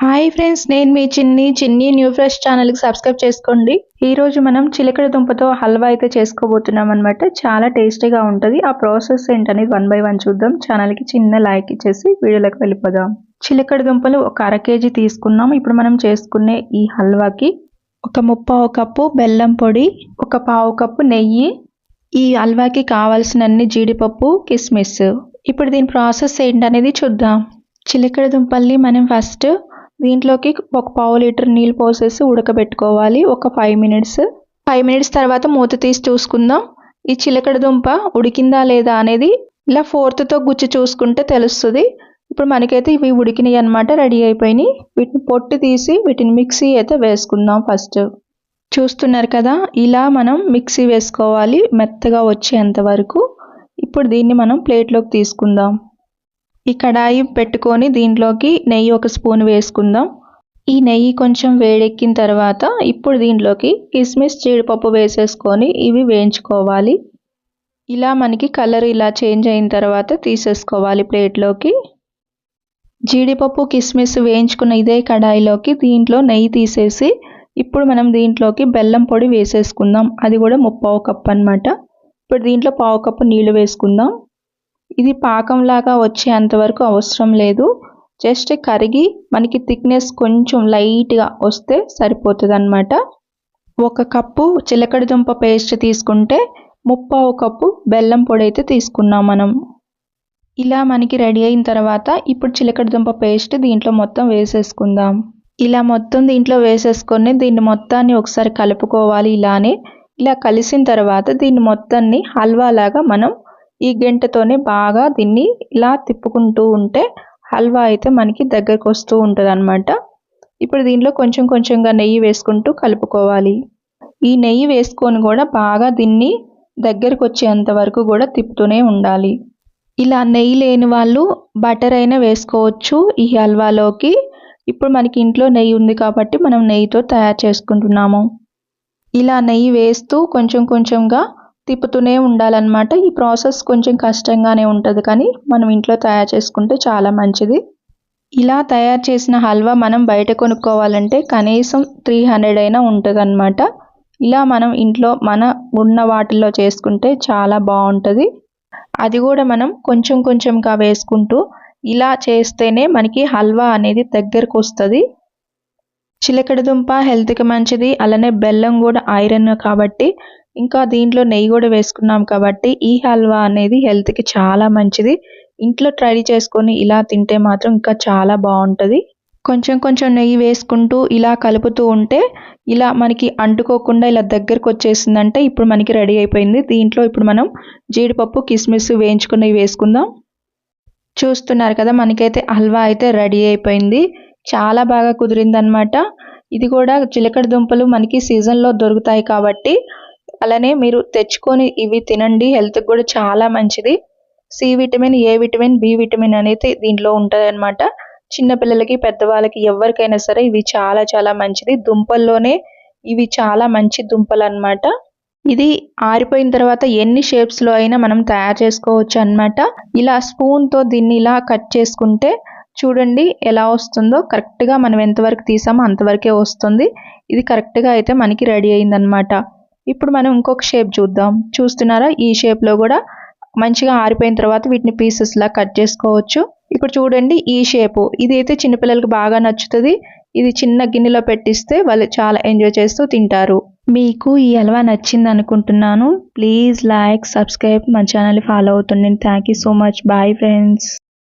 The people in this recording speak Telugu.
హాయ్ ఫ్రెండ్స్ నేను మీ చిన్ని చిన్ని న్యూ ఫ్రెష్ ఛానల్కి సబ్స్క్రైబ్ చేసుకోండి. ఈరోజు మనం చిలకడ దుంపతో హల్వా అయితే చేసుకోబోతున్నాం అనమాట చాలా టేస్టీగా ఉంటుంది. ఆ ప్రాసెస్ ఏంటనేది వన్ బై వన్ చూద్దాం. ఛానల్కి చిన్న లైక్ ఇచ్చేసి వీడియోలోకి వెళ్ళిపోదాం. చిలకడ దుంపలు ఒక అర కేజీ తీసుకున్నాం. ఇప్పుడు మనం చేసుకునే ఈ హల్వాకి ఒక ముప్పావు కప్పు బెల్లం పొడి ఒక పావు కప్పు నెయ్యి ఈ హల్వాకి కావాల్సినన్ని జీడిపప్పు కిస్మిస్. ఇప్పుడు దీని ప్రాసెస్ ఏంటనేది చూద్దాం. చిలకడ దుంపల్ని మనం ఫస్ట్ దీంట్లోకి ఒక పావు లీటర్ నీళ్ళు పోసేసి ఉడకబెట్టుకోవాలి. ఒక ఫైవ్ మినిట్స్ ఫైవ్ మినిట్స్ తర్వాత మూత తీసి చూసుకుందాం. ఈ చిలకడ దుంప ఉడికిందా లేదా అనేది ఇలా ఫోర్త్తో గుచ్చి చూసుకుంటే తెలుస్తుంది. ఇప్పుడు మనకైతే ఇవి ఉడికినాయి అనమాట రెడీ అయిపోయినాయి. వీటిని పొట్టు తీసి వీటిని మిక్సీ అయితే వేసుకుందాం ఫస్ట్. చూస్తున్నారు కదా ఇలా మనం మిక్సీ వేసుకోవాలి మెత్తగా వచ్చేంత వరకు. ఇప్పుడు దీన్ని మనం ప్లేట్లోకి తీసుకుందాం. ఈ కడాయి పెట్టుకొని దీంట్లోకి నెయ్యి ఒక స్పూన్ వేసుకుందాం. ఈ నెయ్యి కొంచెం వేడెక్కిన తర్వాత ఇప్పుడు దీంట్లోకి కిస్మిస్ జీడిపప్పు వేసేసుకొని ఇవి వేయించుకోవాలి. ఇలా మనకి కలర్ ఇలా చేంజ్ అయిన తర్వాత తీసేసుకోవాలి ప్లేట్లోకి. జీడిపప్పు కిస్మిస్ వేయించుకున్న ఇదే కడాయిలోకి దీంట్లో నెయ్యి తీసేసి ఇప్పుడు మనం దీంట్లోకి బెల్లం పొడి వేసేసుకుందాం. అది కూడా ముప్పావు కప్పు అనమాట ఇప్పుడు దీంట్లో పావు కప్పు నీళ్ళు వేసుకుందాం. ఇది పాకంలాగా వచ్చేంత వరకు అవసరం లేదు. జస్ట్ కరిగి మనకి థిక్నెస్ కొంచెం లైట్గా వస్తే సరిపోతుంది అనమాట ఒక కప్పు చిలకడ దుంప పేస్ట్ తీసుకుంటే ముప్పావు కప్పు బెల్లం పొడి అయితే తీసుకున్నాం మనం. ఇలా మనకి రెడీ అయిన తర్వాత ఇప్పుడు చిలకడ దుంప పేస్ట్ దీంట్లో మొత్తం వేసేసుకుందాం. ఇలా మొత్తం దీంట్లో వేసేసుకొని దీన్ని మొత్తాన్ని ఒకసారి కలుపుకోవాలి ఇలానే. ఇలా కలిసిన తర్వాత దీన్ని మొత్తాన్ని హల్వా లాగా మనం ఈ గంటతోనే బాగా దీన్ని ఇలా తిప్పుకుంటూ ఉంటే హల్వా అయితే మనకి దగ్గరకు వస్తూ ఉంటుంది అనమాట ఇప్పుడు దీనిలో కొంచెం కొంచెంగా నెయ్యి వేసుకుంటూ కలుపుకోవాలి. ఈ నెయ్యి వేసుకొని కూడా బాగా దీన్ని దగ్గరకు వచ్చేంత వరకు కూడా తిప్పుతూనే ఉండాలి. ఇలా నెయ్యి లేని వాళ్ళు బటర్ అయినా వేసుకోవచ్చు ఈ హల్వాలోకి. ఇప్పుడు మనకి ఇంట్లో నెయ్యి ఉంది కాబట్టి మనం నెయ్యితో తయారు చేసుకుంటున్నాము. ఇలా నెయ్యి వేస్తూ కొంచెం కొంచెంగా తిప్పుతూనే ఉండాలన్నమాట. ఈ ప్రాసెస్ కొంచెం కష్టంగానే ఉంటుంది కానీ మనం ఇంట్లో తయారు చేసుకుంటే చాలా మంచిది. ఇలా తయారు చేసిన హల్వా మనం బయట కొనుక్కోవాలంటే కనీసం త్రీ హండ్రెడ్ అయినా ఉంటుంది అనమాట ఇలా మనం ఇంట్లో మన ఉన్న వాటిల్లో చేసుకుంటే చాలా బాగుంటుంది. అది కూడా మనం కొంచెం కొంచెంగా వేసుకుంటూ ఇలా చేస్తేనే మనకి హల్వా అనేది దగ్గరకు వస్తుంది. చిలకడ దుంప హెల్త్కి మంచిది అలానే బెల్లం కూడా ఐరన్ కాబట్టి ఇంకా దీంట్లో నెయ్యి కూడా వేసుకున్నాం కాబట్టి ఈ హల్వా అనేది హెల్త్కి చాలా మంచిది. ఇంట్లో ట్రై చేసుకొని ఇలా తింటే మాత్రం ఇంకా చాలా బాగుంటుంది. కొంచెం కొంచెం నెయ్యి వేసుకుంటూ ఇలా కలుపుతూ ఉంటే ఇలా మనకి అంటుకోకుండా ఇలా దగ్గరకు వచ్చేసిందంటే ఇప్పుడు మనకి రెడీ అయిపోయింది. దీంట్లో ఇప్పుడు మనం జీడిపప్పు కిస్మిస్ వేయించుకున్నవి వేసుకుందాం. చూస్తున్నారు కదా మనకైతే హల్వా అయితే రెడీ అయిపోయింది. చాలా బాగా కుదిరిందనమాట ఇది కూడా చిలకడ దుంపలు మనకి సీజన్లో దొరుకుతాయి కాబట్టి అలానే మీరు తెచ్చుకొని ఇవి తినండి. హెల్త్కి కూడా చాలా మంచిది. C vitamin A vitamin B vitamin అనేది దీంట్లో ఉంటుంది అనమాట చిన్నపిల్లలకి పెద్దవాళ్ళకి ఎవరికైనా సరే ఇవి చాలా చాలా మంచిది. దుంపల్లోనే ఇవి చాలా మంచి దుంపలు అనమాట ఇది ఆరిపోయిన తర్వాత ఎన్ని షేప్స్లో అయినా మనం తయారు చేసుకోవచ్చు అనమాట ఇలా స్పూన్తో దీన్ని ఇలా కట్ చేసుకుంటే చూడండి ఎలా వస్తుందో. కరెక్ట్గా మనం ఎంతవరకు తీసామో అంతవరకే వస్తుంది. ఇది కరెక్ట్గా అయితే మనకి రెడీ అయిందనమాట ఇప్పుడు మనం ఇంకొక షేప్ చూద్దాం. చూస్తున్నారా? ఈ షేప్లో కూడా మంచిగా ఆరిపోయిన తర్వాత వీటిని పీసెస్లా కట్ చేసుకోవచ్చు. ఇప్పుడు చూడండి ఈ షేపు ఇది అయితే చిన్నపిల్లలకి బాగా నచ్చుతుంది. ఇది చిన్న గిన్నెలో పెట్టిస్తే వాళ్ళు చాలా ఎంజాయ్ చేస్తూ తింటారు. మీకు ఈ అలవా నచ్చింది అనుకుంటున్నాను. ప్లీజ్ లైక్ సబ్స్క్రైబ్ మా channel follow అవుతుండండి. Thank you so much bye friends